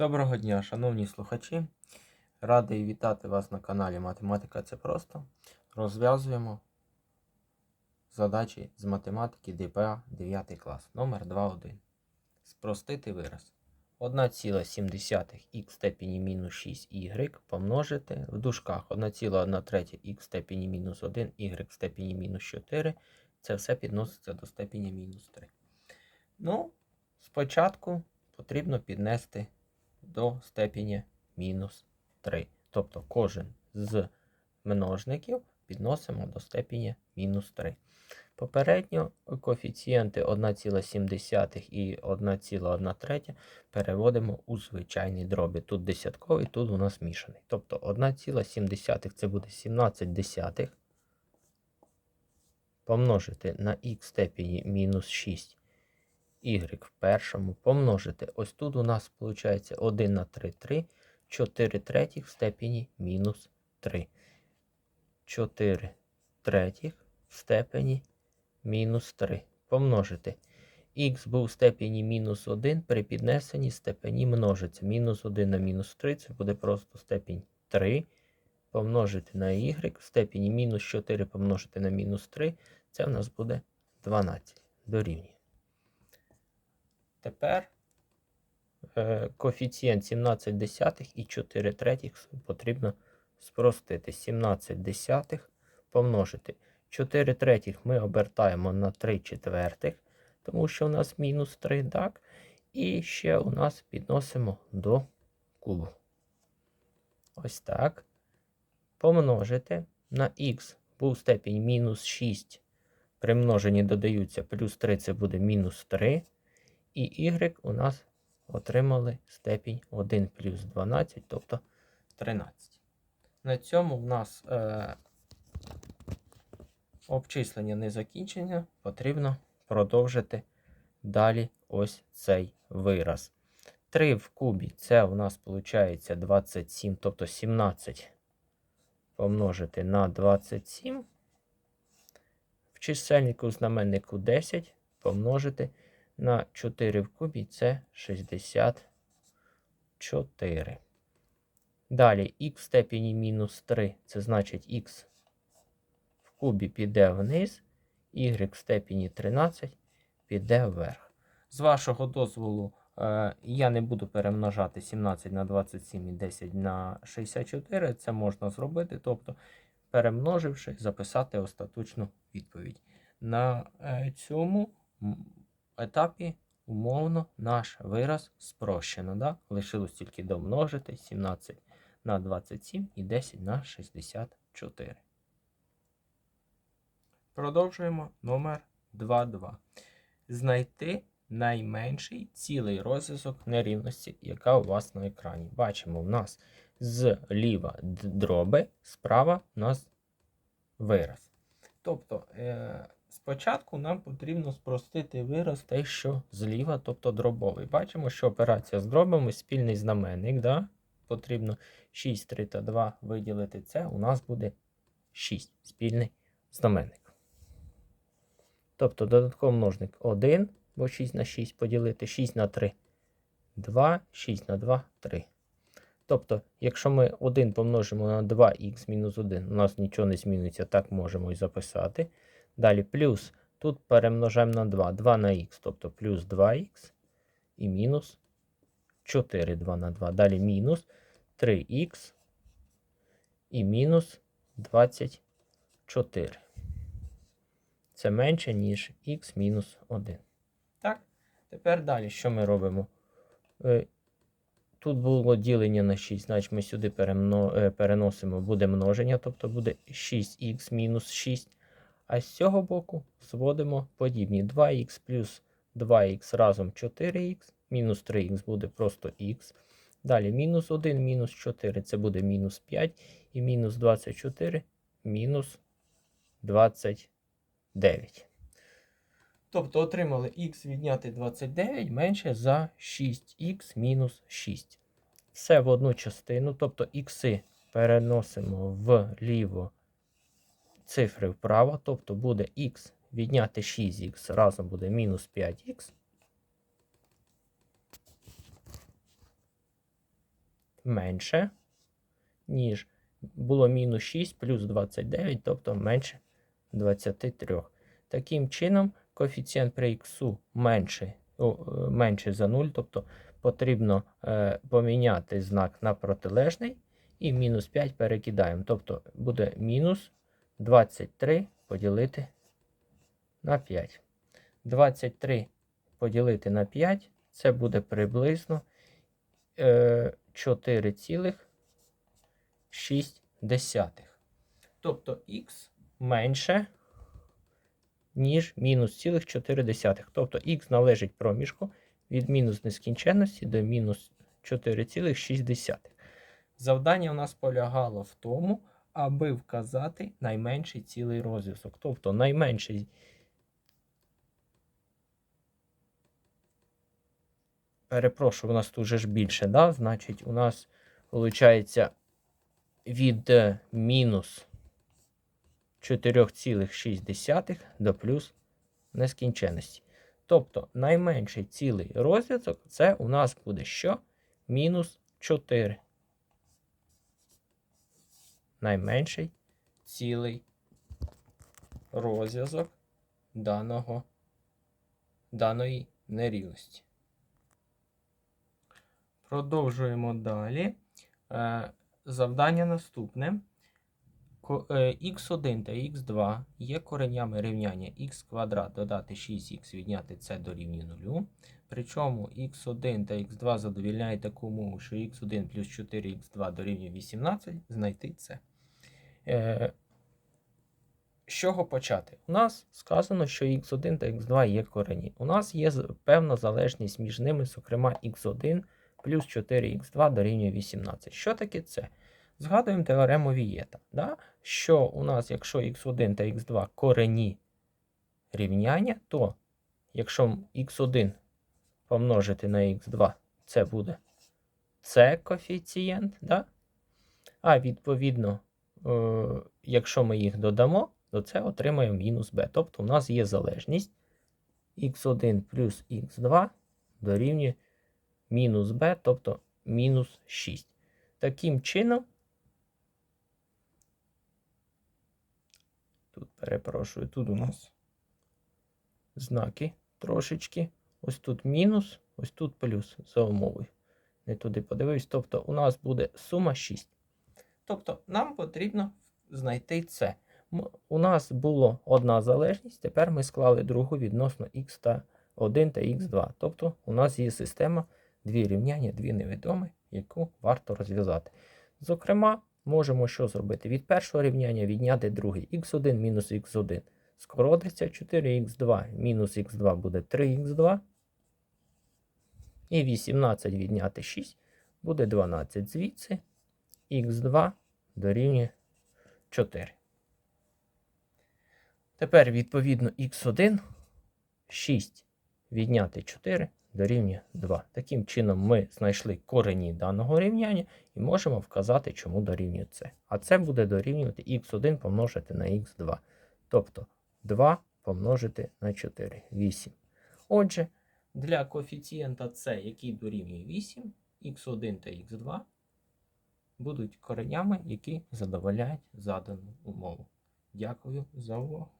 Доброго дня, шановні слухачі. Радий вітати вас на каналі Математика це просто. Розв'язуємо задачі з математики ДПА 9 клас, номер 2.1. Спростити вираз. 1,7х в степені мінус 6y помножити в дужках 1,1 третя х степені мінус 1, y степені мінус 4. Це все підноситься до степені мінус 3. Ну, спочатку потрібно піднести до степені мінус 3. Тобто кожен з множників підносимо до степені мінус 3. Попередньо коефіцієнти 1,7 і 1,1 переводимо у звичайні дроби. Тут десятковий, тут у нас мішаний. Тобто 1,7 це буде 17 десятих. Помножити на х степені мінус 6 y в першому помножити. Ось тут у нас виходить 1 на 3 3, 4 третіх в степені мінус 3. 4 третіх в степені мінус 3. Помножити. Х був в степені мінус 1 при піднесенні степені множиться. Мінус 1 на мінус 3 це буде просто степінь 3. Помножити на y в степені мінус 4 помножити на мінус 3. Це в нас буде 12. Дорівнює. Тепер е, коефіцієнт 17 десятих і 4 третіх потрібно спростити. 17 десятих помножити. 4 третіх ми обертаємо на 3 четвертих, тому що у нас мінус 3, так? І ще у нас підносимо до кубу. Ось так. Помножити на х був степінь мінус 6. При множенні додаються плюс 3 це буде мінус 3. І y у нас отримали степінь 1 плюс 12, тобто 13. На цьому в нас е, обчислення не закінчення, потрібно продовжити далі ось цей вираз. 3 в кубі це у нас виходить 27, тобто 17 помножити на 27. В чисельнику знаменнику 10 помножити на 4 в кубі це 64. Далі х в степені мінус 3, це значить х в кубі піде вниз, y в степені 13 піде вверх. З вашого дозволу, е, я не буду перемножати 17 на 27 і 10 на 64. Це можна зробити, тобто, перемноживши, записати остаточну відповідь. На е, цьому етапі умовно наш вираз спрощено. Да? Лишилось тільки домножити 17 на 27 і 10 на 64. Продовжуємо номер 2.2. Знайти найменший цілий розв'язок нерівності, яка у вас на екрані. Бачимо, у нас зліва дроби, справа у нас вираз. Тобто. Е Спочатку нам потрібно спростити вираз те, що зліва, тобто дробовий. Бачимо, що операція з дробами спільний знаменник. Да? Потрібно 6, 3 та 2 виділити це. У нас буде 6 спільний знаменник. Тобто додатковий множник 1, бо 6 на 6 поділити 6 на 3, 2, 6 на 2, 3. Тобто, якщо ми 1 помножимо на 2х мінус 1, у нас нічого не зміниться, так можемо і записати. Далі плюс. Тут перемножаємо на 2. 2 на х, тобто плюс 2х і мінус 4 2 на 2. Далі мінус 3х і мінус 24. Це менше, ніж х мінус 1. Так, тепер далі що ми робимо? Е, тут було ділення на 6, значить ми сюди е, переносимо буде множення, тобто буде 6х мінус 6. А з цього боку зводимо подібні 2х плюс 2х разом 4х, мінус 3х буде просто х. Далі мінус 1, мінус 4 це буде мінус 5, і мінус 24 мінус 29. Тобто отримали х відняти 29 менше за 6х мінус 6. Все в одну частину, тобто х переносимо вліво цифри вправо, тобто буде х відняти 6х разом буде мінус 5х. менше, ніж було мінус 6 плюс 29, тобто менше 23. Таким чином, коефіцієнт при х менше, е, менше за 0, тобто потрібно е, поміняти знак на протилежний і мінус 5 перекидаємо. Тобто буде мінус 23 поділити на 5. 23 поділити на 5 це буде приблизно е, 4,6. Тобто х менше, ніж мінус цілих 4. Тобто х належить проміжку від мінус нескінченності до мінус 4,6. Завдання у нас полягало в тому, аби вказати найменший цілий розв'язок. Тобто найменший перепрошую, у нас тут же ж більше, да? значить, у нас виходить від е, мінус 4,6 до плюс нескінченності. Тобто найменший цілий розв'язок це у нас буде що? Мінус 4. Найменший цілий розв'язок даного, даної нерівності. Продовжуємо далі. Е, Завдання наступне. Е, х1 та х2 є коренями рівняння х квадрат додати 6х відняти це дорівнює 0. Причому х1 та х2 задовільняють таку умову, що х1 плюс 4х2 дорівнює 18, знайти це. Е, з чого почати? У нас сказано, що х1 та х2 є корені. У нас є певна залежність між ними, зокрема х1 плюс 4х2 дорівнює 18. Що таке це? Згадуємо теорему Вієта, да? що у нас, якщо х1 та х2 корені рівняння, то якщо х1 помножити на х2, це буде це коефіцієнт, да? а відповідно, якщо ми їх додамо, то це отримаємо мінус b. Тобто у нас є залежність х1 плюс х2 дорівнює мінус b, тобто мінус 6. Таким чином, тут перепрошую, тут у нас знаки трошечки. Ось тут мінус, ось тут плюс за умовою. Не туди подивився. Тобто у нас буде сума 6. Тобто нам потрібно знайти це. У нас була одна залежність, тепер ми склали другу відносно х та 1 та х2. Тобто у нас є система дві рівняння, дві невідомі, яку варто розв'язати. Зокрема, можемо що зробити? Від першого рівняння відняти другий х1 мінус х1. Скоротиться 4х2 мінус х2 буде 3х2. І 18 відняти 6 буде 12. Звідси х2 дорівнює 4. Тепер, відповідно, х1 6 відняти 4 дорівнює 2. Таким чином, ми знайшли корені даного рівняння і можемо вказати, чому дорівнює це. А це буде дорівнювати х1 помножити на х2. Тобто 2 помножити на 4 8. Отже, для коефіцієнта c, який дорівнює 8, х1 та х2 будуть коренями, які задовольняють задану умову. Дякую за увагу.